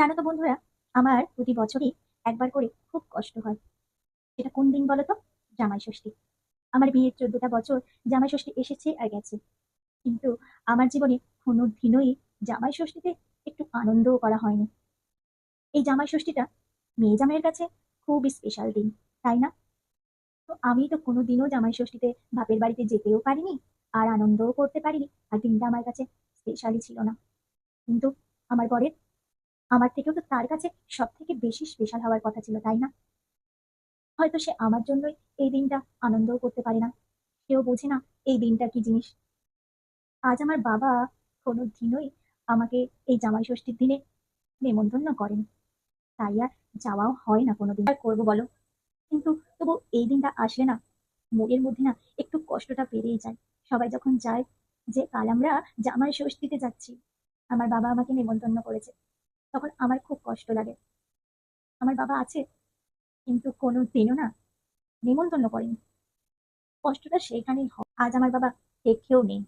জানো তো বন্ধুরা, আমার প্রতি বছরই একবার করে খুব কষ্ট হয়। সেটা কোন দিন বলো তো? জামাই ষষ্ঠী। আমার বিয়ের চোদ্দটা বছর জামাই ষষ্ঠী এসেছে আর গেছে। কিন্তু আমার জীবনে কোনো দিনই জামাই ষষ্ঠীতে একটু আনন্দও করা হয়নি। এই জামাই ষষ্ঠীটা মেয়ে জামাইয়ের কাছে খুব স্পেশাল দিন, তাই না? তো আমি তো কোনো দিনও জামাই ষষ্ঠীতে বাপের বাড়িতে যেতেও পারিনি আর আনন্দও করতে পারিনি। আর দিনটা আমার কাছে স্পেশালই ছিল না। কিন্তু আমার বরের আমার থেকেও তো তার কাছে সব থেকে বেশি স্পেশাল হওয়ার কথা ছিল, তাই না? হয়তো সে আমার জন্যই এই দিনটা আনন্দও করতে পারে না। কেউ বোঝে না এই দিনটা কি জিনিস। আজ আমার বাবা কোনো দিনই আমাকে এই জামাই ষষ্ঠীর দিনে নেমন্তন্ন করেন। তাই আর যাওয়াও হয় না কোনোদিন। আর করব বলো? কিন্তু তবু এই দিনটা আসলে না, মনের মধ্যে না একটু কষ্টটা পেরেই যায়। সবাই যখন যায় যে, কাল আমরা জামাই ষষ্ঠীতে যাচ্ছি, আমার বাবা আমাকে নেমন্তন্ন করেছে। তখন আমার খুব কষ্ট লাগে। আমার বাবা আছে, কিন্তু কোনো দিনও না নেমন্তন্ন করেনি। কষ্টটা সেইখানেই হয়। আজ আমার বাবা দেখেও নেই,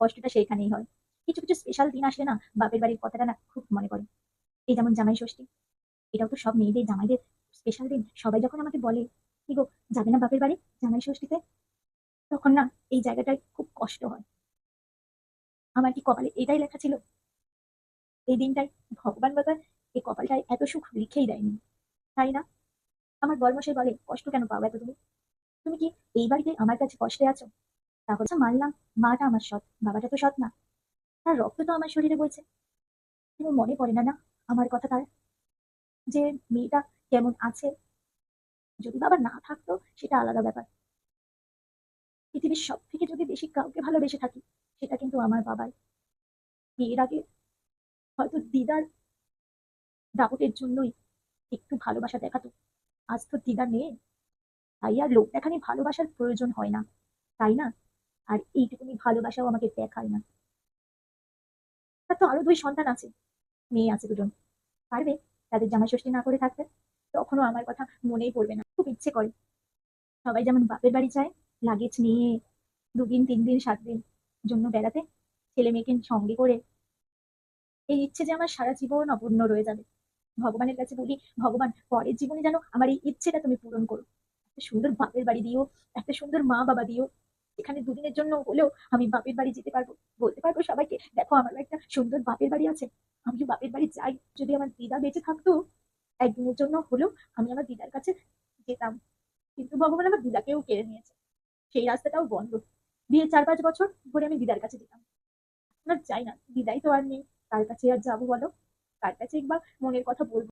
কষ্টটা সেইখানেই হয়। কিছু কিছু স্পেশাল দিন আসলে না বাপের বাড়ির কথাটা না খুব মনে পড়ে। এই যেমন জামাই ষষ্ঠী, এটাও তো সব মেয়েদের, জামাইদের স্পেশাল দিন। সবাই যখন আমাকে বলে, কি গো, যাবে না বাপের বাড়ি জামাই ষষ্ঠীতে? তখন না এই জায়গাটায় খুব কষ্ট হয়। আমার কি কপালে এটাই লেখা ছিল? এই দিনটাই ভগবান বাবা এই কপালটায় এত সুখ লিখেই দেয়নি। তাই না? আমার বর্মশাই বলে কষ্ট কেন পাও এত তুমি তুমি কি এই বাড়িতে আমার কাছে কষ্টে আছো? তাহলে আচ্ছা, মানলাম মাটা আমার সৎ বাবাটা তো সৎ না। তার রক্ত তো আমার শরীরে বইছে। কিন্তু মনে পড়ে না না আমার কথা তার? যে মেয়েটা কেমন আছে? যদি বাবা না থাকতো সেটা আলাদা ব্যাপার। পৃথিবীর সব থেকে যদি বেশি কাউকে ভালোবেসে থাকি সেটা কিন্তু আমার বাবাই। বিয়ের আগে হয়তো দিদার দাপটের জন্যই একটু ভালোবাসা দেখাতো। আজ তো দিদা নেই। তাই আর লোক দেখানি ভালোবাসার প্রয়োজন হয় না, তাই না? আর এইটুকুনি ভালোবাসাও আমাকে দেখায় না। তার তো আরও দুই সন্তান আছে, মেয়ে আছে দুজন। পারবে? তাদের জামাই ষষ্ঠী না করে থাকতে? তখনও আমার কথা মনেই পড়বে না। খুব ইচ্ছে করে। সবাই যেমন বাপের বাড়ি যায়, লাগেজ নিয়ে দুদিন তিন দিন সাত দিন জন্য বেড়াতে, ছেলে মেয়েকে সঙ্গে করে এই ইচ্ছে যে আমার সারা জীবন অপূর্ণ রয়ে যাবে। ভগবানের কাছে বলি, ভগবান, পরের জীবনে যেন আমার এই ইচ্ছেটা তুমি পূরণ করো। একটা সুন্দর বাপের বাড়ি দিও, একটা সুন্দর মা বাবা দিও। এখানে দুদিনের জন্য হলেও আমি বাপের বাড়ি যেতে পারব। বলতে পারব সবাইকে, দেখো আমার একটা সুন্দর বাপের বাড়ি আছে। আমি বাপের বাড়ি যাই, যদি আমার দিদা বেঁচে থাকতো, একদিনের জন্য হলেও আমি আমার দিদার কাছে যেতাম। কিন্তু ভগবান আমার দিদাকেও কেড়ে নিয়েছে। সেই রাস্তাটাও বন্ধ। বিয়ে চার পাঁচ বছর ধরে আমি দিদার কাছে যেতাম। না, যাই না, দিদাই তো আর নেই। কার কাছে আর যাব বলো? কার কাছে বা মনের কথা বলব?